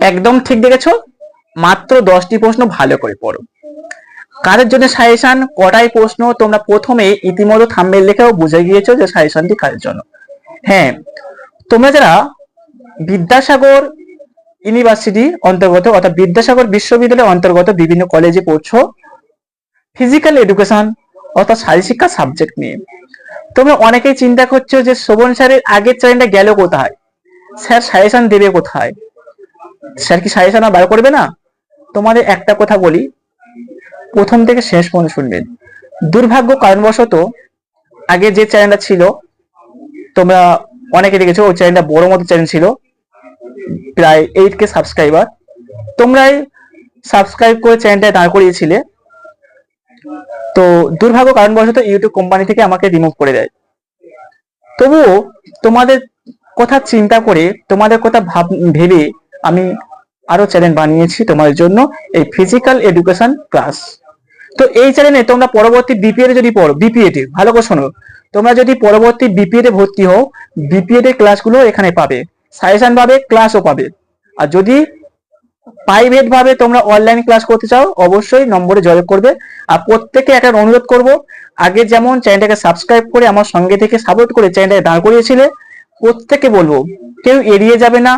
একদম ঠিক দেখেছ? মাত্র দশটি প্রশ্ন ভালো করে পড়ো। কাদের জন্য সাজেশন? কটাই প্রশ্ন তোমরা প্রথমে ইতিমধ্যে থাম্বেল লিখেও বুঝে গিয়েছো যে সাজেশনটি কাদের জন্য? হ্যাঁ তোমরা যারা বিদ্যাসাগর ইউনিভার্সিটি অন্তর্গত অর্থাৎ বিদ্যাসাগর বিশ্ববিদ্যালয়ের অন্তর্গত বিভিন্ন কলেজে পড়ছো ফিজিক্যাল এডুকেশন অর্থাৎ শারীরশিক্ষা সাবজেক্ট নিয়ে। তোমরা অনেকেই চিন্তা করছ যে শোভন স্যারের আগের চ্যানেলটা গেল কোথায়? স্যার সাজেশন দেবে কোথায়? স্যার কি সাজেশন বার করবে না? তোমাদের একটা কথা বলি। প্রথম থেকে শেষ পর্যন্ত শুনবেন। দুর্ভাগ্য কারণবশত আগে যে চ্যানেলটা ছিল, তোমরা অনেকে দেখেছ, ওই চ্যানেলটা বড় মতো চ্যানেল ছিল, প্রায় এইট কে সাবস্ক্রাইবার তোমরাই সাবস্ক্রাইব করে চ্যানেলটা দাঁড় করিয়েছিলে। তো দুর্ভাগ্য কারণবশত ইউটিউব কোম্পানি থেকে আমাকে রিমুভ করে দেয়। তবুও তোমাদের কথা চিন্তা করে, তোমাদের কথা ভাব ভেবে আমি আরও চ্যানেল বানিয়েছি তোমাদের জন্য এই ফিজিক্যাল এডুকেশন ক্লাস তো এই চ্যানেলে তোমরা পরবর্তী বিপিএড যদি পড়ো বিপিএড ভালো করে শোনো। তোমরা যদি পরবর্তী বিপিএড এ ভর্তি হও বিপিএড এর ক্লাসগুলো এখানে পাবে। সাজেশন পাবে ক্লাসও পাবে। আর যদি প্রাইভেট ভাবে তোমরা অনলাইন ক্লাস করতে চাও, অবশ্যই নম্বরে যোগাযোগ করবে। আর প্রত্যেকে একটা অনুরোধ করব, আগে যেমন চ্যানেলটাকে সাবস্ক্রাইব করে আমার সঙ্গে থেকে সাপোর্ট করে চ্যানেলটাকে দাঁড় করিয়েছিলে প্রত্যেকে বলব, কেউ এড়িয়ে যাবে না।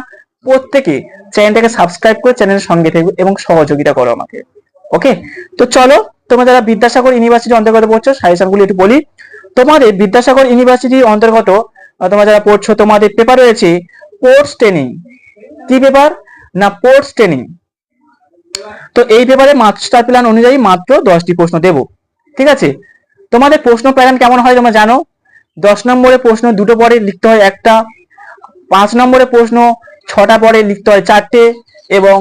প্রত্যেকে চ্যানেলটাকে সাবস্ক্রাইব করে চ্যানেলের সঙ্গে থাকবে এবং সহযোগিতা করো আমাকে। ওকে তো চলো, তোমরা যারা বিদ্যাসাগর ইউনিভার্সিটি অন্তর্গত পড়ছো সাজেশনগুলি একটু বলি। তোমাদের বিদ্যাসাগর ইউনিভার্সিটি অন্তর্গত তোমরা যারা পড়ছো, তোমাদের পেপার রয়েছে পোর্টস ট্রেনিং কি পেপার না পোর্টস ট্রেনিং তো এই পেপারে মাস্টার প্ল্যান অনুযায়ী মাত্র দশটি প্রশ্ন দেব। ঠিক আছে? তোমাদের প্রশ্ন প্যাটার্ন কেমন হয় তোমরা জানো? দশ নম্বরে প্রশ্ন দুটো পরে লিখতে হয় একটা। পাঁচ নম্বরে প্রশ্ন ছটা পরে লিখতে হয় চারটে এবং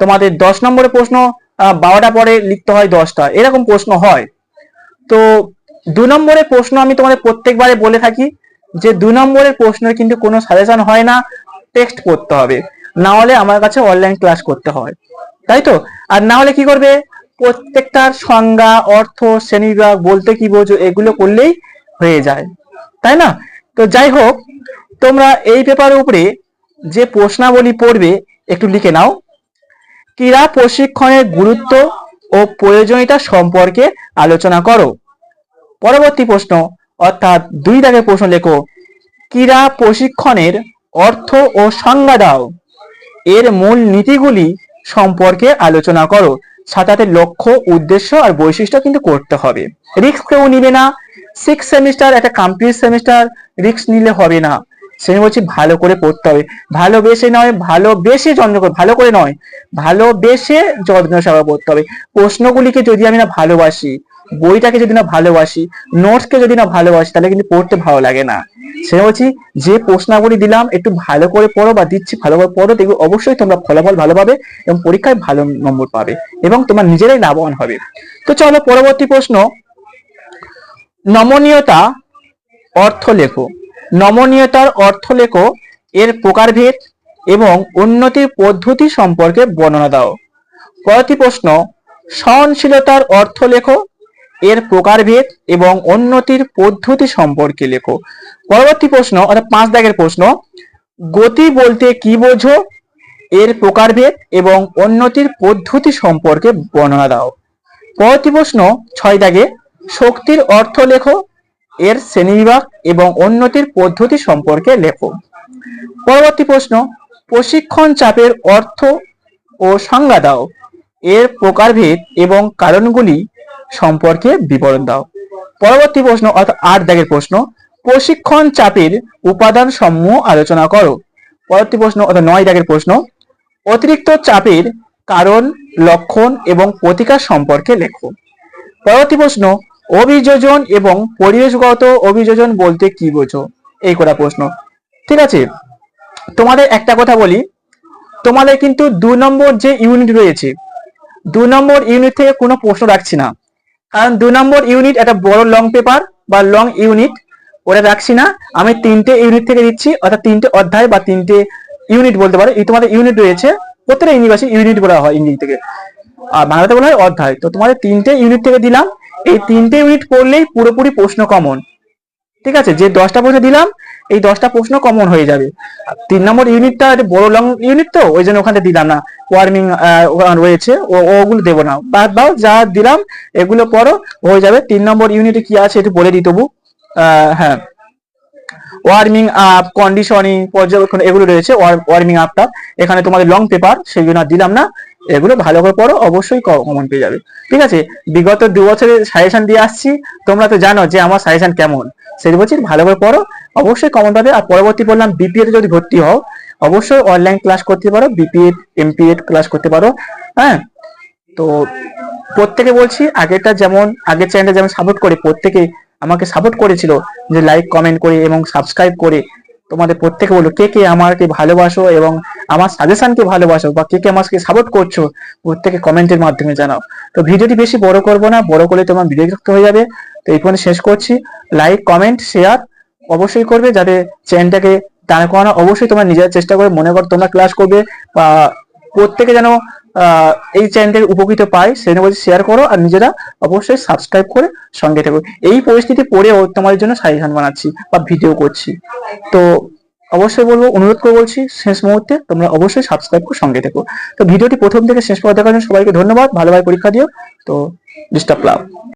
তোমাদের দশ নম্বরে প্রশ্ন বারোটা পরে লিখতে হয় দশটা। এরকম প্রশ্ন হয়। তো দু নম্বরের প্রশ্ন আমি তোমাদের প্রত্যেকবারে বলে থাকি যে দু নম্বরের প্রশ্নের কিন্তু কোনো সাজেশন হয় না টেক্সট করতে হবে। না হলে আমার কাছে অনলাইন ক্লাস করতে হয়। তাই তো? আর না হলে কি করবে? প্রত্যেকটার সংজ্ঞা, অর্থ, শ্রেণীবিভাগ, বলতে কি বোঝো, এগুলো করলেই হয়ে যায়। তাই না? তো যাই হোক, তোমরা এই পেপারের উপরে যে প্রশ্নাবলী পড়বে, একটু লিখে নাও। ক্রীড়া প্রশিক্ষণের গুরুত্ব ও প্রয়োজনীয়তা সম্পর্কে আলোচনা করো। পরবর্তী প্রশ্ন, অর্থাৎ দুই দাগের প্রশ্ন লেখো। ক্রীড়া প্রশিক্ষণের অর্থ ও সংজ্ঞা দাও। এর মূল নীতিগুলি সম্পর্কে আলোচনা করো। সাঁতারের লক্ষ্য, উদ্দেশ্য আর বৈশিষ্ট্য কিন্তু করতে হবে। রিস্ক কেউ নিবে না। সিক্স সেমিস্টার, একটা কমপ্লিট সেমিস্টার, রিস্ক নিলে হবে না। সে বলছি, ভালো করে পড়তে হবে। ভালোবেসে নয় ভালোবেসে যত্ন করে ভালো করে নয় ভালোবেসে যত্ন সহকারে পড়তে হবে। প্রশ্নগুলিকে যদি আমি না ভালোবাসি, বইটাকে যদি না ভালোবাসি, নোটসকে যদি না ভালোবাসি, তাহলে কিন্তু পড়তে ভালো লাগে না। সে বলছি, যে প্রশ্নাবলী দিলাম, একটু ভালো করে পড়ো বা দিচ্ছি, ভালো করে পড়ো, দেখবে অবশ্যই তোমরা ফলাফল ভালো পাবে এবং পরীক্ষায় ভালো নম্বর পাবে এবং তোমার নিজেরাই লাভবান হবে। তো চলো পরবর্তী প্রশ্ন। নমনীয়তা অর্থ লেখো। নমনীয়তার অর্থ লেখো, এর প্রকারভেদ এবং উন্নতির পদ্ধতি সম্পর্কে বর্ণনা দাও। পরবর্তী প্রশ্ন, সহনশীলতার অর্থ লেখো, এর প্রকারভেদ এবং উন্নতির পদ্ধতি সম্পর্কে লেখো। পরবর্তী প্রশ্ন, অর্থাৎ পাঁচ দাগের প্রশ্ন, গতি বলতে কি বোঝো, এর প্রকারভেদ এবং উন্নতির পদ্ধতি সম্পর্কে বর্ণনা দাও। পরবর্তী প্রশ্ন, ছয় দাগে, শক্তির অর্থ লেখো এর শ্রেণীবিভাগ এবং উন্নতির পদ্ধতি সম্পর্কে লেখো। পরবর্তী প্রশ্ন, প্রশিক্ষণ চাপের অর্থ ও সংজ্ঞা দাও। এর প্রকারভেদ এবং কারণগুলি সম্পর্কে বিবরণ দাও। পরবর্তী প্রশ্ন, অর্থাৎ আট দাগের প্রশ্ন, প্রশিক্ষণ চাপের উপাদান সমূহ আলোচনা করো। পরবর্তী প্রশ্ন, অর্থাৎ নয় দাগের প্রশ্ন, অতিরিক্ত চাপের কারণ, লক্ষণ এবং প্রতিকার সম্পর্কে লেখো। পরবর্তী প্রশ্ন অভিযোজন এবং পরিবেশগত অভিযোজন বলতে কি বোঝো? এই কটা প্রশ্ন। ঠিক আছে? তোমাদের একটা কথা বলি। তোমাদের কিন্তু দু নম্বর যে ইউনিট রয়েছে, দু নম্বর ইউনিট থেকে কোনো প্রশ্ন রাখছি না। কারণ দু নম্বর ইউনিট একটা বড় লং পেপার বা লং ইউনিট ওটা রাখছি না। আমি তিনটে ইউনিট থেকে দিচ্ছি, অর্থাৎ তিনটে অধ্যায় বা তিনটে ইউনিট বলতে পারো। এই তোমাদের ইউনিট রয়েছে, প্রত্যেকটা ইউনিভার্সিটি ইউনিট বলা হয় ইংরেজি থেকে। আর বাংলাতে বলা হয় অধ্যায়। তো তোমাদের তিনটে ইউনিট থেকে দিলাম এই তিনটে ইউনিট পড়লেই পুরোপুরি প্রশ্ন কমন ঠিক আছে? যে দশটা প্রশ্ন দিলাম, এই দশটা প্রশ্ন কমন হয়ে যাবে। তিন নম্বর ইউনিটটা বড় লং ইউনিট তো, ওই জন্য ওখানে দিলাম না। ওয়ার্মিং রয়েছে। ওগুলো দেবো না। বাদ দাও, যা দিলাম, এগুলো পড়ো, হয়ে যাবে। তিন নম্বর ইউনিটে কি আছে একটু বলে দিই তবু। হ্যাঁ। ওয়ার্মিং আপ কন্ডিশনিং পর্যবেক্ষণ, এগুলো রয়েছে। ওয়ার্মিং আপটা এখানে তোমাদের লং পেপার সেই জন্য দিলাম না। এগুলো ভালো করে পড়ো, অবশ্যই কমন পেয়ে যাবে। ঠিক আছে? বিগত দু বছরের সাজেশন দিয়ে আসছি। তোমরা তো জানো যে আমার সাজেশন কেমন। সেই বলছি ভালো করে পড়ো, অবশ্যই কমন পাবে। আর পরবর্তী বললাম বিপিএ যদি ভর্তি হও, অবশ্যই অনলাইন ক্লাস করতে পারো বিপিএ এমপিএ ক্লাস করতে পারো। হ্যাঁ? তো প্রত্যেকে বলছি, আগেরটা যেমন, আগের চ্যানেলটা যেমন সাপোর্ট করে, প্রত্যেকে আমাকে সাপোর্ট করেছিল যে লাইক কমেন্ট করে এবং সাবস্ক্রাইব করে তোমাদের প্রত্যেকে বলো, কে কে আমাকে ভালোবাসো এবং আমার সাজেশনকে ভালোবাসো বা কে কে আমাকে সাপোর্ট করছ, প্রত্যেকে কমেন্টের মাধ্যমে জানাও। তো ভিডিওটি বেশি বড় করব না, বড় করলে তোমার বিরক্ত হয়ে যাবে। তো এই পর্যন্ত শেষ করছি। লাইক কমেন্ট শেয়ার অবশ্যই করবে যাতে চ্যানেলটাকে দাঁড় করানো অবশ্যই তোমরা নিজের চেষ্টা করে মনে করো তোমরা ক্লাস করবে বা প্রত্যেকে যেন এই চ্যানেলটাকে উপকৃত পায় সেটা বলছি শেয়ার করো আর নিজেরা অবশ্যই সাবস্ক্রাইব করে সঙ্গে থেকো। এই পরিস্থিতি পড়েও তোমাদের জন্য সাজেশন বানাচ্ছি বা ভিডিও করছি। তো অবশ্যই বলব, অনুরোধ করে বলছি শেষ মুহূর্তে তোমরা অবশ্যই সাবস্ক্রাইব করে সঙ্গে থেকো। তো ভিডিওটি প্রথম থেকে শেষ পর্যন্ত দেখার জন্য সবাইকে ধন্যবাদ, ভালোভাবে পরীক্ষা দিও, তো ডিস্টার্ব লাভ